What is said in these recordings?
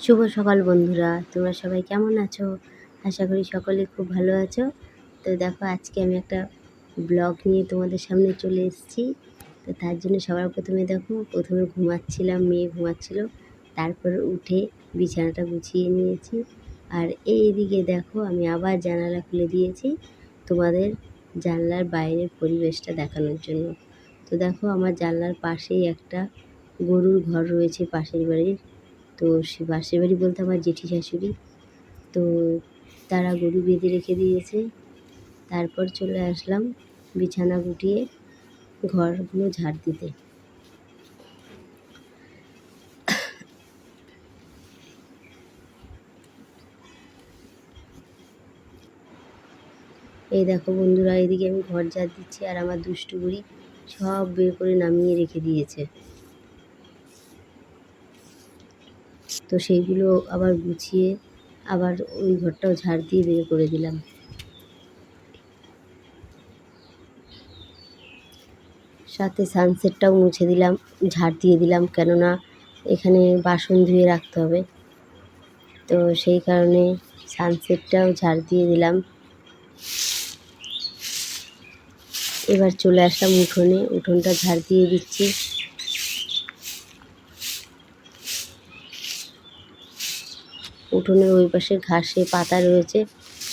শুভ সকাল বন্ধুরা, তোমরা সবাই কেমন আছো? আশা করি সকলে খুব ভালো আছো। তো দেখো, আজকে আমি একটা ব্লগ নিয়ে তোমাদের সামনে চলে এসেছি। তো তার জন্য সবার প্রথমে দেখো, প্রথমে ঘুমাচ্ছিলাম, মেয়ে ঘুমাচ্ছিল। তারপর উঠে বিছানাটা গুছিয়ে নিয়েছি। আর এই দিকে দেখো, আমি আবার জানালা খুলে দিয়েছি তোমাদের জানলার বাইরের পরিবেশটা দেখানোর জন্য। তো দেখো, আমার জানলার পাশেই একটা গরুর ঘর রয়েছে পাশের বাড়ির। তো সে পাশের বাড়ি বলতে আমার জেঠি শাশুড়ি। তো তারা গরু বেঁধে রেখে দিয়েছে। তারপর চলে আসলাম বিছানা গুটিয়ে ঘরগুলো ঝাড় দিতে। এই দেখো বন্ধুরা, এদিকে আমি ঘর ঝাড় দিচ্ছি আর আমার দুষ্টু বুড়ি সব বের করে নামিয়ে রেখে দিয়েছে। তো সেইগুলো আবার গুছিয়ে আবার ওই ঘরটাও ঝাড় দিয়ে বের করে দিলাম। সাথে সানসেটটাও মুছে দিলাম, ঝাড় দিয়ে দিলাম, কেননা এখানে বাসন ধুয়ে রাখতে হবে। তো সেই কারণে সানসেটটাও ঝাড় দিয়ে দিলাম। এবার চলে আসলাম উঠোনে, উঠোনটা ঝাড় দিয়ে দিচ্ছি। উঠোনের ওই পাশে ঘাসে পাতা রয়েছে,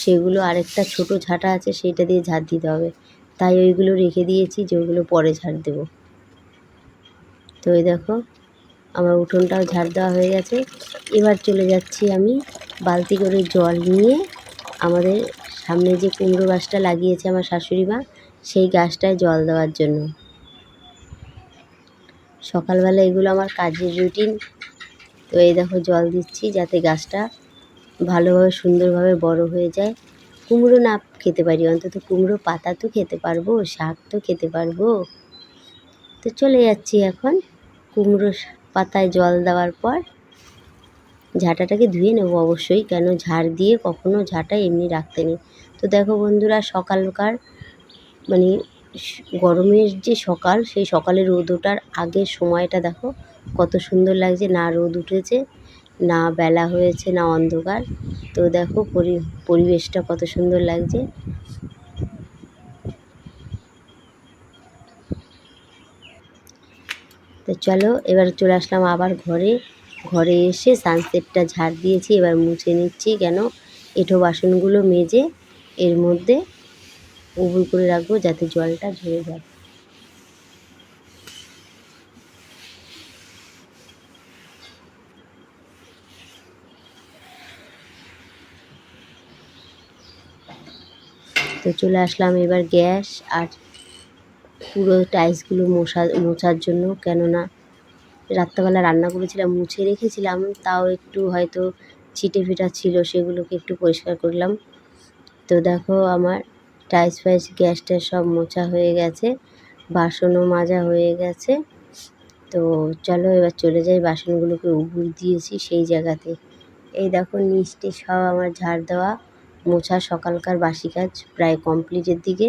সেগুলো আরেকটা ছোট ঝাঁটা আছে, সেইটা দিয়ে ঝাড় দিতে হবে। তাই ওইগুলো রেখে দিয়েছি যে ওইগুলো পরে ঝাড় দেবো। তো ওই দেখো, আমার উঠোনটাও ঝাড় দেওয়া হয়ে গেছে। এবার চলে যাচ্ছি আমি বালতি করে জল নিয়ে আমাদের সামনে যে কুমড়ো গাছটা লাগিয়েছে আমার শাশুড়ি মা, সেই গাছটায় জল দেওয়ার জন্য। সকালবেলা এগুলো আমার কাজের রুটিন তো এই দেখো জল দিচ্ছি যাতে গাছটা ভালোভাবে, সুন্দরভাবে বড় হয়ে যায়। কুমড়ো না খেতে পারি, অন্তত কুমড়ো পাতা তো খেতে পারব, শাক তো খেতে পারব। তো চলে যাচ্ছি এখন কুমড়ো পাতায় জল দেওয়ার পর ঝাঁটাটাকে ধুয়ে নেব অবশ্যই, কেন ঝাড় দিয়ে কখনো ঝাঁটা এমনি রাখতে নেই। তো দেখো বন্ধুরা, সকালকার মানে গরমের যে সকাল, সেই সকালের রোদ ওঠার আগের সময়টা দেখো কত সুন্দর লাগছে, না রোদ উঠেছে, না বেলা হয়েছে, না অন্ধকার। তো দেখো পরি, পরিবেশটা কত সুন্দর লাগছে। তো চলো, এবার চলে আসলাম আবার ঘরে। ঘরে এসে সানসেটটা ঝাড় দিয়েছি, এবার মুছে নিচ্ছি কেন? এঁঠো বাসনগুলো মেজে এর মধ্যে উবুর করে রাখব যাতে জলটা ঝরে যায়। তো চলে আসলাম এবার গ্যাস আর পুরো টাইলসগুলো মশা মোছার জন্য। কেননা রাত্রেবেলা রান্না করেছিলাম, মুছে রেখেছিলাম, তাও একটু হয়তো ছিটে ফিটা ছিল, সেগুলোকে একটু পরিষ্কার করলাম। তো দেখো আমার টাইলস ফাইস গ্যাস ট্যাস সব মোছা হয়ে গেছে, বাসনও মাজা হয়ে গেছে। তো চলো এবার চলে যাই, বাসনগুলোকে উবুর দিয়েছি সেই জায়গাতে। এই দেখো নিচটি সব আমার ঝাড় দেওয়া। মোছা সকালকার বাসি কাজ প্রায় কমপ্লিটের দিকে।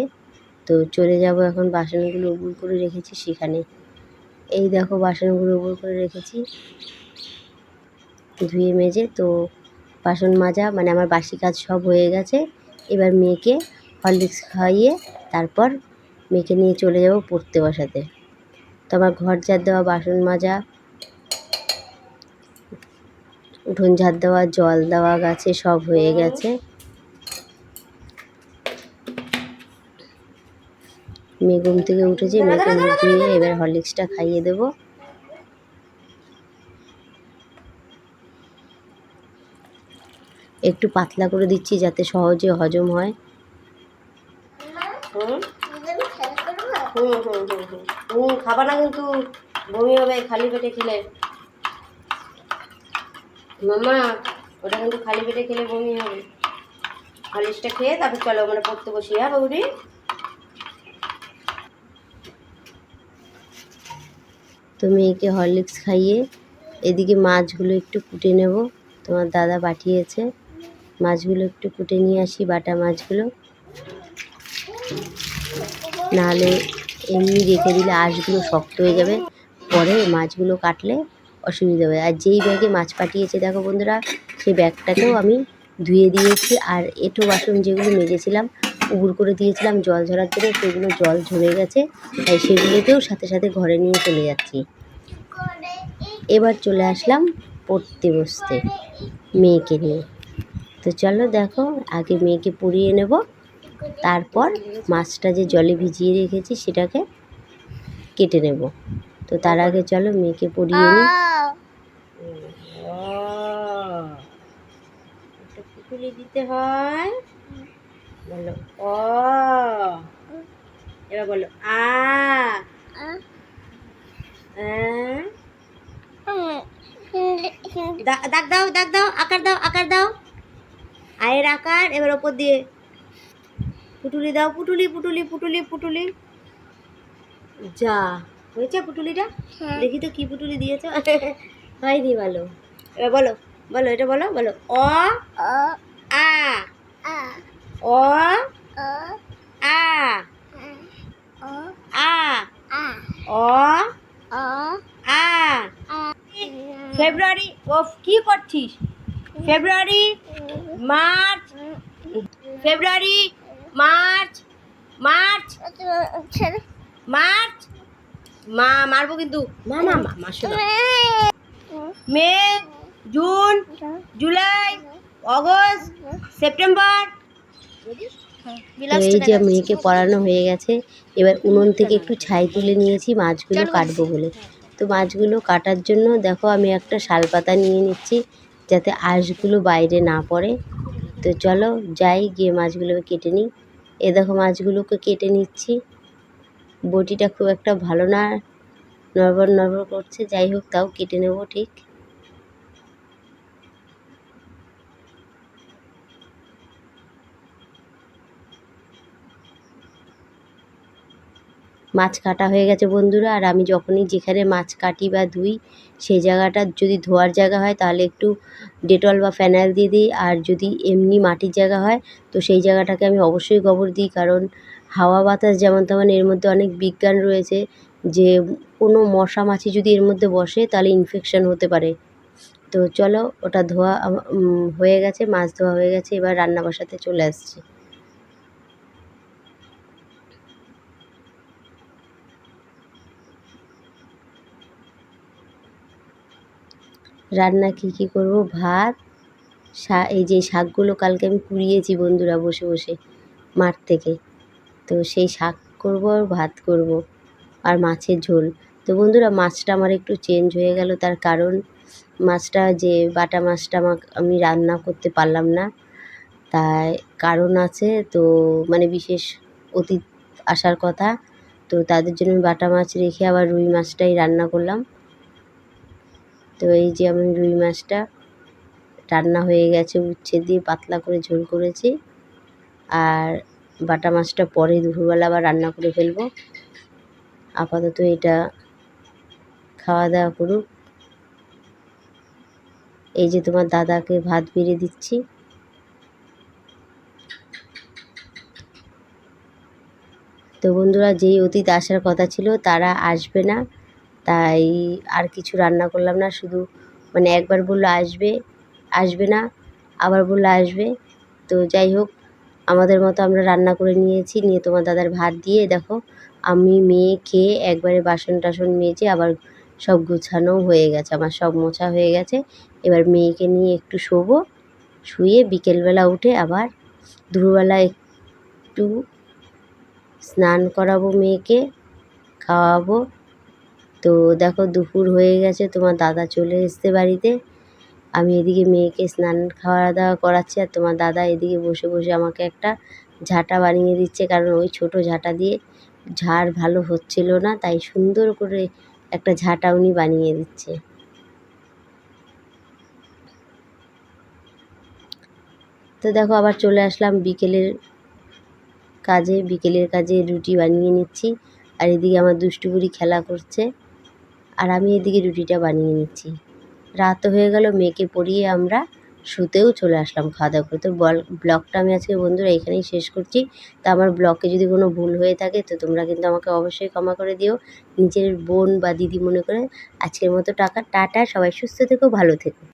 তো চলে যাব এখন বাসনগুলো উবুর করে রেখেছি সেখানে। এই দেখো বাসনগুলো উবুর করে রেখেছি। ধুয়ে মেজে তো বাসন মাজা মানে আমার বাসি কাজ সব হয়ে গেছে। এবার মেয়েকে হরলিক্স খাইয়ে তারপর মেয়েকে নিয়ে চলে যাব পড়তে বসাতে। তো আমার ঘর ঝাড় দেওয়া, বাসন মাজা, উঠোন ঝাড় দেওয়া, জল দেওয়া, গাছে সব হয়ে গেছে। মেয়ে ঘুম থেকে উঠেছে মেয়েকে মুখ ধুয়ে এবার হরলিক্সটা খাইয়ে দেবো। একটু পাতলা করে দিচ্ছি যাতে সহজে হজম হয়। হুম? হুম হুম হুম হুম। হুম খাবা না কিন্তু বমি হবে খালি পেটে খেলে। মামা ওটা কিন্তু খালি পেটে খেলে বমি হবে। হরলিক্সটা খেয়ে তারপর চলো মানে পড়তে বসি হ্যাঁ বৌদি? তো মেয়েকে হরলিক্স খাইয়ে এদিকে মাছগুলো একটু কুটে নেব। তোমার দাদা পাঠিয়েছে। মাছগুলো একটু কুটে নিয়ে আসি, বাটা মাছগুলো। নাহলে এমনি রেখে দিলে আঁশগুলো শক্ত হয়ে যাবে। পরে মাছগুলো কাটলে অসুবিধা হবে। আর যেই ব্যাগে মাছ পাঠিয়েছে, দেখো বন্ধুরা সেই ব্যাগটাকেও আমি ধুয়ে দিয়েছি। আর এঁটো বাসন যেগুলো মেজেছিলাম উবুর করে দিয়েছিলাম, জল ঝরার জন্য, সেগুলো জল ঝরে গেছে, তাই সেগুলোকেও সাথে সাথে ঘরে নিয়ে চলে যাচ্ছি। এবার চলে আসলাম পড়তে বসতে, মেয়েকে নিয়ে। তো চলো দেখো, আগে মেয়েকে পরিয়ে নেব, তারপর মাছটা যে জলে ভিজিয়ে রেখেছি, সেটাকে কেটে নেব। তো তার আগে চলো মেয়েকে পরিয়ে নিই। দিতে হয়। বলো ও এবার বলো আ। দাগ দাও দাগ দাও আকার দাও আকার দাও। আয়ের আকার এবার ওপর দিয়ে। পুটুলি দাও পুটুলি পুটুলি পুটুলি পুটুলি। যা হয়েছে পুটুলিটা? দেখি তো কি পুটুলি দিয়েছ। হয়নি ভালো। এবার বলো বলো এটা বলো বলো অ আ। অ আ আ অ আ ফেব্রুয়ারি ও কি করছিস? February March February March March March মা মারবো কিন্তু। মা মা মা। May June. July August September এই যে মেয়েকে পড়ানো হয়ে গেছে এবার উনুন থেকে একটু ছাই তুলে নিয়েছি মাছগুলো কাটবো বলে। তো মাছগুলো কাটার জন্য দেখো আমি একটা শালপাতা নিয়ে নিচ্ছি যাতে আঁশগুলো বাইরে না পড়ে। তো চলো যাই গিয়ে মাছগুলোকে কেটে নিই। এ দেখো মাছগুলোকে কেটে নিচ্ছি। বটিটা খুব একটা ভালো না নড়বড় নড়বড় করছে যাই হোক তাও কেটে নেব ঠিক। মাছ কাটা হয়ে গেছে বন্ধুরা। আর আমি যখনই যেখানে মাছ কাটি বা ধুই সেই জায়গাটা যদি ধোয়ার জায়গা হয়, তাহলে একটু ডেটল বা ফ্যানাইল দিয়ে দিই। আর যদি এমনি মাটির জায়গা হয়, তো সেই জায়গাটাকে আমি অবশ্যই গোবর দিই। কারণ হাওয়া বাতাস যেমন তেমন এর মধ্যে অনেক বিজ্ঞান রয়েছে যে, কোনো মশা মাছি যদি এর মধ্যে বসে, তাহলে ইনফেকশান হতে পারে। তো চলো, ওটা ধোয়া হয়ে গেছে, মাছ ধোয়া হয়ে গেছে, এবার রান্না বসাতে চলে আসছি। রান্না কী কী করব? ভাত, শা, এই যে শাকগুলো কালকে আমি কুড়িয়েছি বন্ধুরা বসে বসে মাঠ থেকে। তো সেই শাক করব আর ভাত করব আর মাছের ঝোল। তো বন্ধুরা মাছটা আমার একটু চেঞ্জ হয়ে গেল তার কারণ মাছটা যে বাটা মাছটা আমাকে, আমি রান্না করতে পারলাম না। তাই কারণ আছে তো মানে বিশেষ অতীত আসার কথা। তো তাদের জন্য বাটা মাছ রেখে আবার রুই মাছটাই রান্না করলাম। তো এই যে আমি রুই মাছটা রান্না হয়ে গেছে, উচ্ছে দিয়ে পাতলা করে ঝোল করেছি। আর বাটা মাছটা পরে দুপুরবেলা আবার রান্না করে ফেলব। আপাতত এটা খাওয়া দাওয়া করুক। এই যে তোমার দাদাকে ভাত বেড়ে দিচ্ছি। তো বন্ধুরা, যেই অতীত আসার কথা ছিল, তারা আসবে না। তাই আর কিছু রান্না করলাম না, শুধু মানে একবার বলল আসবে আসবে না, আবার বলল আসবে। তো যাই হোক, আমাদের মতো আমরা রান্না করে নিয়েছি, নিয়ে তোমার দাদার ভাত দিয়ে দেখো, আমি, মেয়ে, খেয়ে একবারে বাসন টাসন মেজে আবার সব গুছানোও হয়ে গেছে, আমার সব মোছা হয়ে গেছে। এবার মেয়েকে নিয়ে একটু শোবো, শুয়ে বিকেলবেলা উঠে আবার দুপুরবেলা একটু স্নান করাবো মেয়েকে, খাওয়াবো। তো দেখো দুপুর হয়ে গেছে, তোমার দাদা চলে এসছে বাড়িতে। আমি এদিকে মেয়েকে স্নান খাওয়া দাওয়া করাচ্ছি আর তোমার দাদা এদিকে বসে বসে আমাকে একটা ঝাঁটা বানিয়ে দিচ্ছে, কারণ ওই ছোট ঝাঁটা দিয়ে ঝাড় ভালো হচ্ছিল না, তাই সুন্দর করে একটা ঝাঁটা উনি বানিয়ে দিচ্ছে। তো দেখো আবার চলে আসলাম বিকেলের কাজে বিকেলের কাজে রুটি বানিয়ে নিচ্ছি। আর এদিকে আমার দুষ্টু বুড়ি খেলা করছে। আর আমি এদিকে রুটিটা বানিয়ে নিচ্ছি। রাত হয়ে গেল, মেয়েকে পড়িয়ে আমরা শুতেও চলে আসলাম খাওয়া দাওয়া করে তো বল, ব্লগটা আমি আজকে বন্ধুরা এখানেই শেষ করছি। তো আমার ব্লগে যদি কোনো ভুল হয়ে থাকে, তো তোমরা কিন্তু আমাকে অবশ্যই ক্ষমা করে দিও। নিজের বোন বা দিদি মনে করে আজকের মতো টাকা। টাটা, সবাই সুস্থ থেকো, ভালো থেকো।